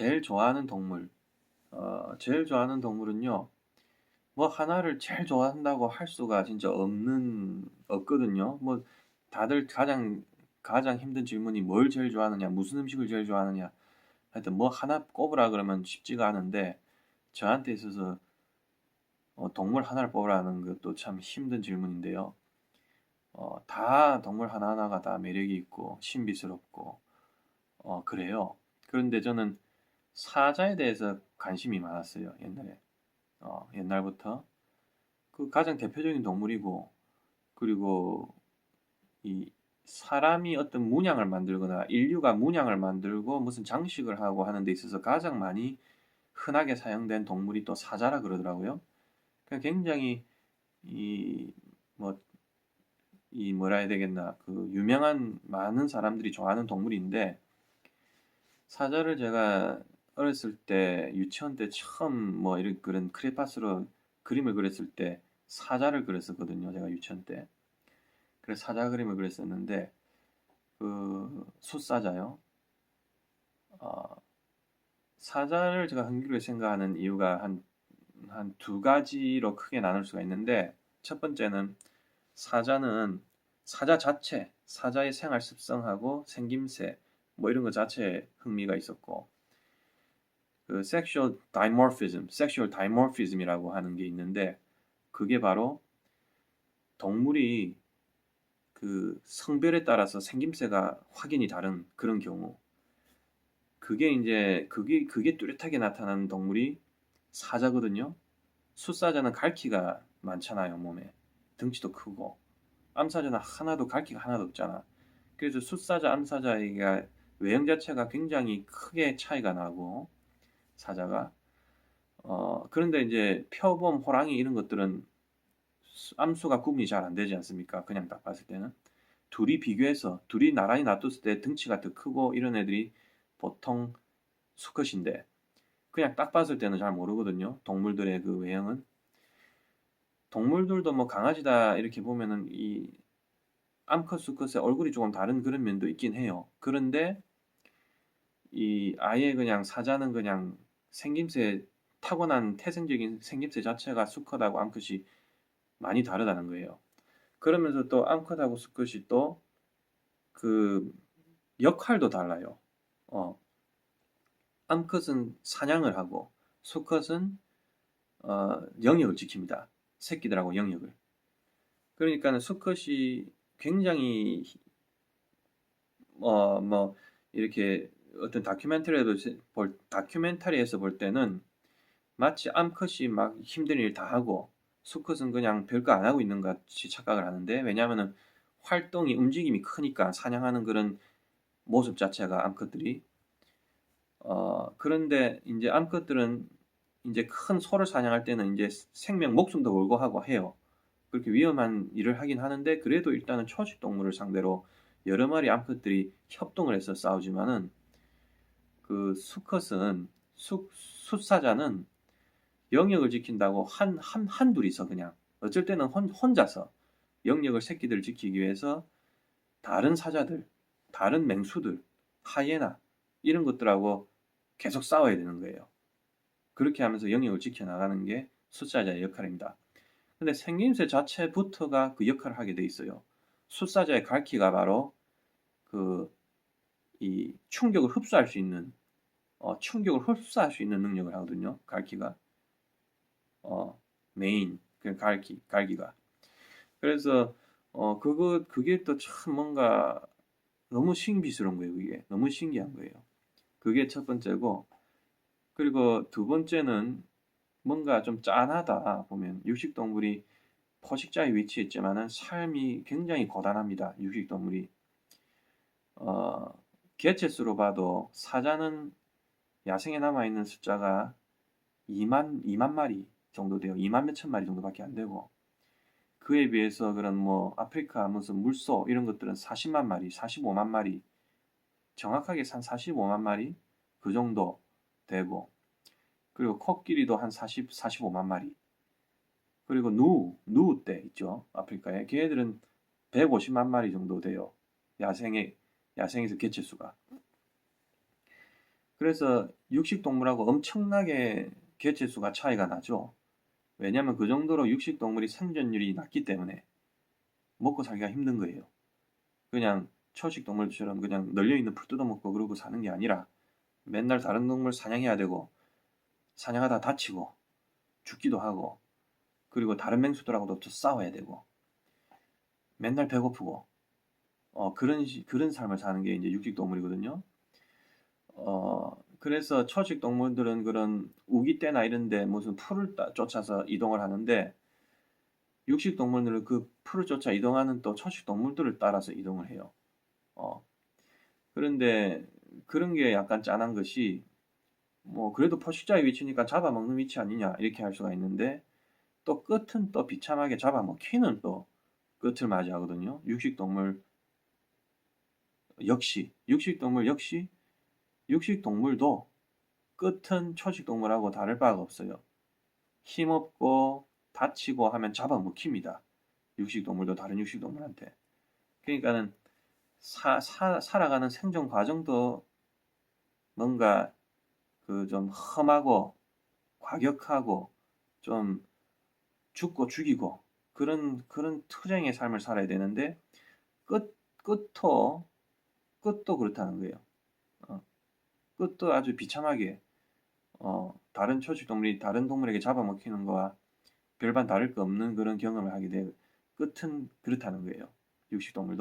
제일 좋아하는 동물. 어, 제일 좋아하는 동물은요. 뭐 하나를 제일 좋아한다고 할 수가 진짜 없는 없거든요. 뭐 다들 가장 가장 힘든 질문이 뭘 제일 좋아하느냐, 무슨 음식을 제일 좋아하느냐. 하여튼 뭐 하나 꼽으라 그러면 쉽지가 않은데 저한테 있어서 어, 동물 하나를 뽑으라는 것도 참 힘든 질문인데요. 어, 다 동물 하나하나가 다 매력이 있고 신비스럽고 어, 그래요. 그런데 저는 사자에 대해서 관심이 많았어요. 옛날에. 어, 옛날부터. 그 가장 대표적인 동물이고 그리고 이 사람이 어떤 문양을 만들거나 인류가 문양을 만들고 무슨 장식을 하고 하는 데 있어서 가장 많이 흔하게 사용된 동물이 또 사자라 그러더라고요. 그러니까 굉장히 이 뭐 이 뭐라 해야 되겠나 그 유명한 많은 사람들이 좋아하는 동물인데 사자를 제가 어렸을 때 유치원 때 처음 뭐 이런 그런 크레파스로 그림을 그렸을 때 사자를 그렸었거든요. 제가 유치원 때. 그래서 사자 그림을 그렸었는데 그 숫사자요. 어, 사자를 제가 흥미롭게 생각하는 이유가 한 한 두 가지로 크게 나눌 수가 있는데 첫 번째는 사자는 사자 자체, 사자의 생활 습성하고 생김새 뭐 이런 것 자체에 흥미가 있었고 그 sexual dimorphism, sexual dimorphism이라고 하는 게 있는데 그게 바로 동물이 그 성별에 따라서 생김새가 확연히 다른 그런 경우 그게 이제 그게 그게 뚜렷하게 나타나는 동물이 사자거든요. 숫사자는 갈퀴가 많잖아요 몸에 등치도 크고 암사자는 하나도 갈퀴가 하나도 없잖아. 그래서 숫사자 암사자가 외형 자체가 굉장히 크게 차이가 나고 사자가 어 그런데 이제 표범, 호랑이 이런 것들은 암수가 구분이 잘 안 되지 않습니까? 그냥 딱 봤을 때는 둘이 비교해서 둘이 나란히 놔뒀을 때 등치가 더 크고 이런 애들이 보통 수컷인데 그냥 딱 봤을 때는 잘 모르거든요. 동물들의 그 외형은 동물들도 뭐 강아지다 이렇게 보면은 이 암컷 수컷의 얼굴이 조금 다른 그런 면도 있긴 해요. 그런데 이 아예 그냥 사자는 그냥 생김새 타고난 태생적인 생김새 자체가 수컷하고 암컷이 많이 다르다는 거예요. 그러면서 또 암컷하고 수컷이 또 그 역할도 달라요. 어. 암컷은 사냥을 하고 수컷은 어, 영역을 지킵니다. 새끼들하고 영역을. 그러니까 수컷이 굉장히 어, 뭐 이렇게 어떤 다큐멘터리에도 볼 다큐멘터리에서 볼 때는 마치 암컷이 막 힘든 일 다 하고 수컷은 그냥 별거 안 하고 있는 것 같이 착각을 하는데 왜냐하면은 활동이 움직임이 크니까 사냥하는 그런 모습 자체가 암컷들이 어 그런데 이제 암컷들은 이제 큰 소를 사냥할 때는 이제 생명 목숨도 걸고 하고 해요. 그렇게 위험한 일을 하긴 하는데 그래도 일단은 초식 동물을 상대로 여러 마리 암컷들이 협동을 해서 싸우지만은 그 수컷은 수, 숫사자는 영역을 지킨다고 한, 한, 한 둘이서 그냥 어쩔 때는 혼, 혼자서 영역을 새끼들을 지키기 위해서 다른 사자들, 다른 맹수들, 하이에나 이런 것들하고 계속 싸워야 되는 거예요. 그렇게 하면서 영역을 지켜나가는 게 숫사자의 역할입니다. 근데 생김새 자체부터가 그 역할을 하게 돼 있어요. 숫사자의 갈퀴가 바로 그 이 충격을 흡수할 수 있는 어, 충격을 흡수할 수 있는 능력을 하거든요. 갈기가 어, 메인 그 갈기 갈기가 그래서 어 그거 그게 또 참 뭔가 너무 신비스러운 거예요. 그게 너무 신기한 거예요. 그게 첫 번째고 그리고 두 번째는 뭔가 좀 짠하다 보면 육식 동물이 포식자의 위치에 있지만은 삶이 굉장히 고단합니다. 육식 동물이 어, 개체수로 봐도 사자는 야생에 남아 있는 숫자가 2만, 2만 마리 정도 돼요. 2만 몇천 마리 정도밖에 안 되고. 그에 비해서 그런 뭐 아프리카 무슨 물소 이런 것들은 40만 마리, 45만 마리 정확하게 한 45만 마리 그 정도 되고. 그리고 코끼리도 한 40, 45만 마리. 그리고 누, 누때 있죠 아프리카에. 걔네들은 150만 마리 정도 돼요. 야생에 야생에서 개체수가 그래서 육식 동물하고 엄청나게 개체 수가 차이가 나죠. 왜냐면 그 정도로 육식 동물이 생존율이 낮기 때문에 먹고 살기가 힘든 거예요. 그냥 초식 동물처럼 그냥 널려 있는 풀 뜯어먹고 그러고 사는 게 아니라 맨날 다른 동물 사냥해야 되고 사냥하다 다치고 죽기도 하고 그리고 다른 맹수들하고도 또 싸워야 되고 맨날 배고프고 어 그런 시- 그런 삶을 사는 게 이제 육식 동물이거든요. 어 그래서 초식 동물들은 그런 우기 때나 이런데 무슨 풀을 따- 쫓아서 이동을 하는데 육식 동물들은 그 풀을 쫓아 이동하는 또 초식 동물들을 따라서 이동을 해요. 어 그런데 그런 게 약간 짠한 것이 뭐 그래도 포식자의 위치니까 잡아먹는 위치 아니냐 이렇게 할 수가 있는데 또 끝은 또 비참하게 잡아먹히는 또 끝을 맞이하거든요. 육식 동물 역시 육식 동물 역시 육식 동물도 끝은 초식 동물하고 다를 바가 없어요. 힘없고 다치고 하면 잡아먹힙니다. 육식 동물도 다른 육식 동물한테. 그러니까는 사, 사, 살아가는 생존 과정도 뭔가 그 좀 험하고 과격하고 좀 죽고 죽이고 그런 그런 투쟁의 삶을 살아야 되는데 끝 끝도 끝도 그렇다는 거예요. 어, 끝도 아주 비참하게 어, 다른 초식 동물이 다른 동물에게 잡아먹히는 거와 별반 다를 거 없는 그런 경험을 하게 돼요. 끝은 그렇다는 거예요. 육식 동물도.